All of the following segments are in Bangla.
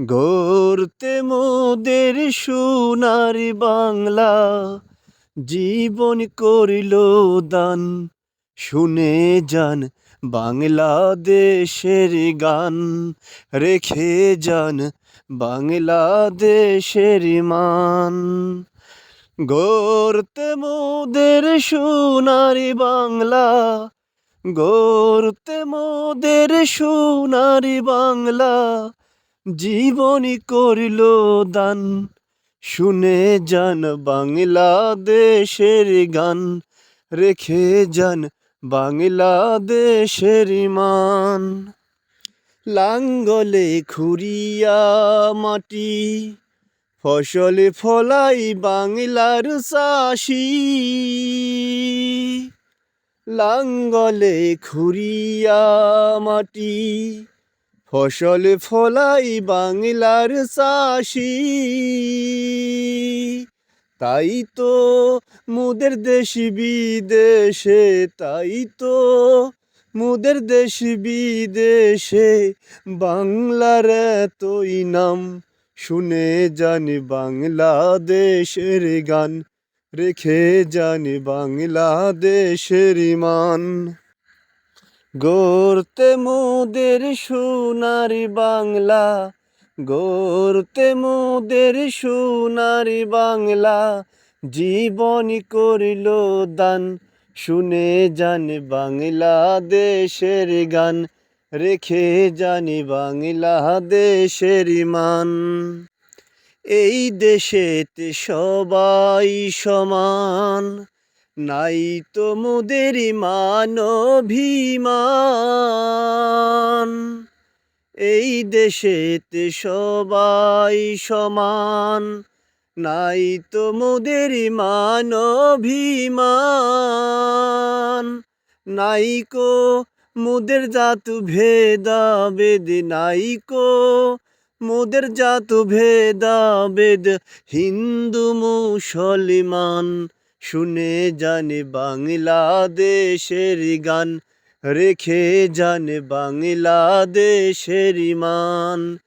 গড়তে মোদের সোনার বাংলা, জীবন করিল দান। শুনে যান বাংলাদেশের গান, রেখে যান বাংলাদেশের মান। গড়তে মোদের সোনার বাংলা, গড়তে মোদের সোনার বাংলা জীবনী করিল দান। শুনে যান বাংলাদেশের গান। রেখে যান বাংলাদেশের মান। লাঙ্গলে খুরিয়া মাটি, ফসল ফলাই বাংলার চাষি। লাঙ্গলে খুরিয়া মাটি ফসল ফলাই বাংলার চাষি। তাই তো মুদের দেশ বিদেশে, তাই তো মুদের দেশ বিদেশে বাংলার এতই নাম। শুনে জানি বাংলাদেশের গান, রেখে জানি বাংলাদেশের মান গড়তে মোদের সোনার বাংলা, গড়তে মোদের সোনার বাংলা। জীবন করিল দান, শুনে জান বাংলাদেশের গান, রেখে জানি বাংলাদেশের মান। এই দেশেতে সবাই সমান নাই তো মুদের মানভিমান। এই দেশেতে সবাই সমান। নাই তো মুদের মানভিমান। নাইকো মুদের জাত ভেদা বেদ নাইকো মুদের জাত ভেদা বেদ হিন্দু মুসলমান শুনে জানে বাংলাদেশের গান, রেখে জানে বাংলাদেশের মান।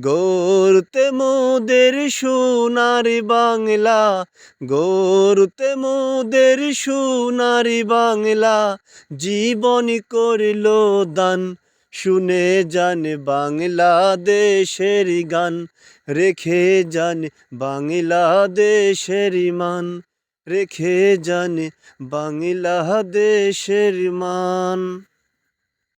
গড়তে মোদের সোনার বাংলা, গড়তে মোদের সোনার বাংলা, জীবন করিল দান। শুনে যান বাংলাদেশের গান, রেখে যান বাংলাদেশের মান। রেখে জানে বাংলাদেশের মান।